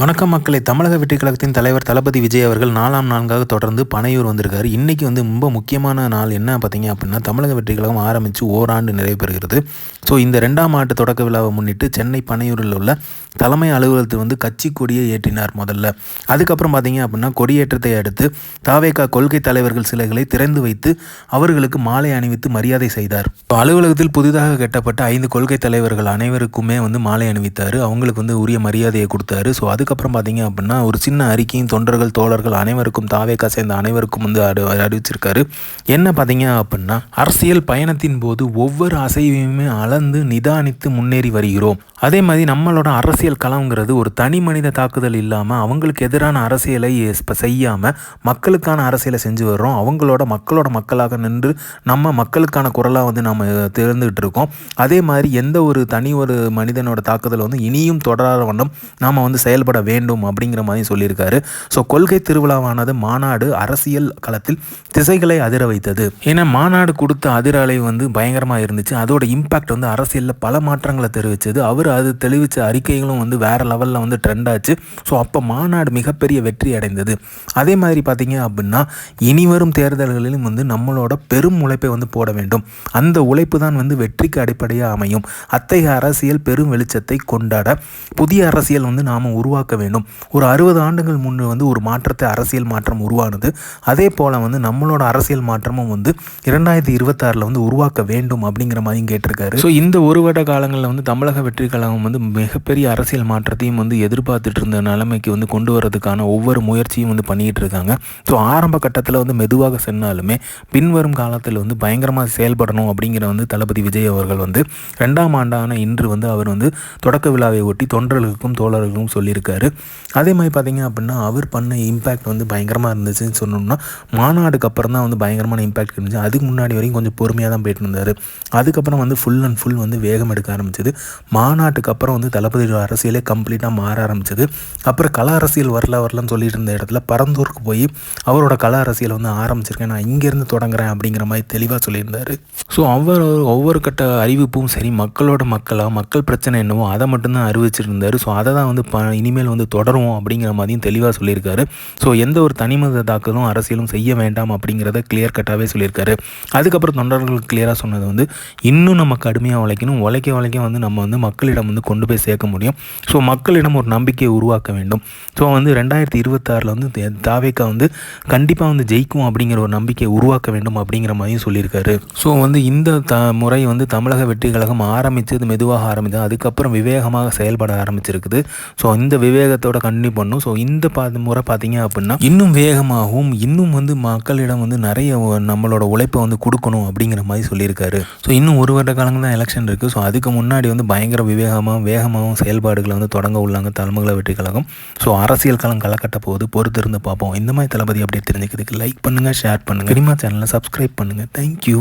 வணக்கம் மக்களை. தமிழக வெற்றி கழகத்தின் தலைவர் தளபதி விஜய் அவர்கள் நாலாம் நான்காக தொடர்ந்து பனையூர் வந்திருக்காரு. இன்றைக்கி வந்து ரொம்ப முக்கியமான நாள் என்ன பார்த்தீங்க அப்படின்னா தமிழக வெற்றி கழகம் ஆரம்பித்து ஓராண்டு நிறைவு பெறுகிறது. ஸோ இந்த ரெண்டாம் ஆண்டு தொடக்க விழாவை முன்னிட்டு சென்னை பனையூரில் உள்ள தலைமை அலுவலகத்தில் வந்து கட்சி கொடியை ஏற்றினார் முதல்ல. அதுக்கப்புறம் பார்த்தீங்க அப்படின்னா கொடியேற்றத்தை அடுத்து தாவேகா கொள்கை தலைவர்கள் சிலைகளை திறந்து வைத்து அவர்களுக்கு மாலை அணிவித்து மரியாதை செய்தார். அலுவலகத்தில் புதிதாக கட்டப்பட்ட ஐந்து கொள்கை தலைவர்கள் அனைவருக்குமே வந்து மாலை அணிவித்தார். அவங்களுக்கு வந்து உரிய மரியாதையை கொடுத்தாரு. ஸோ அதுக்கு அதுக்கப்புறம் பார்த்தீங்க அப்படின்னா ஒரு சின்ன அறிக்கையும் தொண்டர்கள் தோழர்கள் அனைவருக்கும் தாவேக்கா சேர்ந்த அனைவருக்கும் வந்து அறி அறிவிச்சிருக்காரு. என்ன பார்த்தீங்க அப்படின்னா அரசியல் பயணத்தின் போது ஒவ்வொரு அசைவையுமே அளந்து நிதானித்து முன்னேறி வருகிறோம். அதே மாதிரி நம்மளோட அரசியல் களங்கிறது ஒரு தனி மனித தாக்குதல் இல்லாமல் அவங்களுக்கு எதிரான அரசியலை செய்யாமல் மக்களுக்கான அரசியலை செஞ்சு வர்றோம். அவங்களோட மக்களோட மக்களாக நின்று நம்ம மக்களுக்கான குரலாக வந்து நம்ம தேர்ந்துகிட்டு இருக்கோம். அதே மாதிரி எந்த ஒரு தனி ஒரு மனிதனோட தாக்குதல் வந்து இனியும் தொடராத வண்ணம் நாம் வந்து செயல்பட வேண்டும் அப்படிங்கிற மாதிரி சொல்லியிருக்காரு. ஸோ கொள்கை திருவிழாவானது மாநாடு அரசியல் களத்தில் திசைகளை அதிர வைத்தது. ஏன்னா மாநாடு கொடுத்த அதிரலை வந்து பயங்கரமாக இருந்துச்சு. அதோட இம்பாக்ட் வந்து அரசியலில் பல மாற்றங்களை தெரிவித்தது அவர் அது தெளிவித்த அறிக்கைகளும் வந்து வேறு லெவலில் வந்து ட்ரெண்ட் ஆச்சு. ஸோ அப்போ மாநாடு மிகப்பெரிய வெற்றி அடைந்தது. அதே மாதிரி பார்த்தீங்க அப்படின்னா இனி வரும் தேர்தல்களிலும் வந்து நம்மளோட பெரும் உழைப்பை வந்து போட வேண்டும். அந்த உழைப்பு தான் வந்து வெற்றிக்கு அடிப்படையாக அமையும். அத்தகைய அரசியல் பெரும் வெளிச்சத்தை கொண்டாட புதிய அரசியல் வந்து நாம் உருவாக்க வேண்டும். ஒரு அறுபது ஆண்டுகள் முன்னே வந்து ஒரு மாற்றத்தை அரசியல் மாற்றம் உருவானது. அதே போல் வந்து நம்மளோட அரசியல் மாற்றமும் வந்து இரண்டாயிரத்தி இருபத்தாறில் வந்து உருவாக்க வேண்டும் அப்படிங்கிற மாதிரியும் கேட்டிருக்காரு. ஸோ இந்த ஒரு வருட காலங்களில் வந்து தமிழக வெற்றி கழகம் வந்து மிகப்பெரிய அரசியல் மாற்றத்தையும் வந்து எதிர்பார்த்துட்டு இருந்த நிலைமைக்கு வந்து கொண்டு வரதுக்கான ஒவ்வொரு முயற்சியும் வந்து பண்ணிகிட்டு இருக்காங்க. ஸோ ஆரம்ப கட்டத்தில் வந்து மெதுவாக சென்னாலுமே பின்வரும் காலத்தில் வந்து பயங்கரமாக செயல்படணும் அப்படிங்கிற வந்து தளபதி விஜய் அவர்கள் வந்து ரெண்டாம் ஆண்டான இன்று வந்து அவர் வந்து தொடக்க விழாவை ஒட்டி தொண்டர்களுக்கும் தோழர்களுக்கும் சொல்லியிருக்காரு. அதே மாதிரி பார்த்திங்க அப்படின்னா அவர் பண்ண இம்பேக்ட் வந்து பயங்கரமாக இருந்துச்சுன்னு சொன்னோம்னா மாநாடுக்கு அப்புறம் தான் வந்து பயங்கரமான இம்பேக்ட் இருந்துச்சு. அதுக்கு முன்னாடி வரைக்கும் கொஞ்சம் பொறுமையாக தான் போயிட்டு இருந்தார். அதுக்கப்புறம் வந்து ஃபுல் அண்ட் ஃபுல் வந்து வேகம் எடுக்க ஆரம்பிச்சது. மாநாட்டுக்கு அப்புறம் வந்து தளபதி அரசியலே கம்ப்ளீட்டாக மாற ஆரம்பிச்சது. அப்புறம் கல அரசியல் வரல வரலன்னு சொல்லிட்டு இருந்த இடத்துல பரந்தூருக்கு போய் அவரோட கலா அரசியல் வந்து ஆரம்பிச்சிருக்கேன். நான் இங்கேருந்து தொடங்குறேன் அப்படிங்கிற மாதிரி தெளிவாக சொல்லியிருந்தார். ஸோ அவர் ஒவ்வொரு கட்ட அறிவிப்பும் சரி மக்களோட மக்களாக மக்கள் பிரச்சனை என்னவோ அதை மட்டும்தான் அறிவிச்சிருந்தார். ஸோ அதை தான் வந்து ப இனிமேல் வந்து தொடரும் அப்படிங்கிற மாதிரியும் தெளிவாக சொல்லியிருக்காரு. ஸோ எந்த ஒரு தனிமத தாக்குதலும் அரசியலும் செய்ய வேண்டாம் அப்படிங்கிறத கிளியர் கட்டாகவே சொல்லியிருக்காரு. அதுக்கப்புறம் தொண்டர்கள் கிளியராக சொன்னது வந்து இன்னும் நம்ம கடுமையாக உழைக்கணும். உழைக்க உழைக்க வந்து நம்ம வந்து மக்களிடம் வந்து கொண்டு போய் சேர்க்க முடியும். ஸோ மக்களிடம் ஒரு நம்பிக்கையை உருவாக்க வேண்டும். ஸோ வந்து ரெண்டாயிரத்தி இருபத்தாறில் வந்து தாவேக்கா வந்து கண்டிப்பாக வந்து ஜெயிக்கும் அப்படிங்கிற ஒரு நம்பிக்கையை உருவாக்க வேண்டும் அப்படிங்கிற மாதிரியும் சொல்லியிருக்காரு. ஸோ வந்து இந்த த முறை வந்து தமிழக வெற்றி கழகம் ஆரம்பித்தது மெதுவாக ஆரம்பித்தது அதுக்கப்புறம் விவேகமாக செயல்பட ஆரம்பிச்சிருக்குது. ஸோ இந்த விவேகத்தோட கண்டினியூ பண்ணும். ஸோ இந்த பா முறை பார்த்தீங்க அப்படின்னா இன்னும் வேகமாகவும் இன்னும் வந்து மக்களிடம் வந்து நிறைய நம்மளோட உழைப்பை வந்து கொடுக்கணும் அப்படிங்கிற மாதிரி சொல்லியிருக்காரு. ஸோ இன்னும் ஒரு வருட காலங்கள் தான் எலெக்ஷன் இருக்குது ஸோ அதுக்கு முன்னாடி வந்து பயங்கர வேகமாக வேகமாகவும் செயல்பாடுகளை வந்து தொடங்க உள்ளாங்க தலைமகளை வெற்றி கழகம். ஸோ அரசியல் காலம் களக்கட்ட போது பொறுத்திருந்து பார்ப்போம். இந்த மாதிரி தளபதி அப்படி தெரிஞ்சுக்கிறதுக்கு லைக் பண்ணுங்கள் ஷேர் பண்ணுங்கள் சினிமா சேனலை சப்ஸ்கிரைப் பண்ணுங்கள் தேங்க்யூ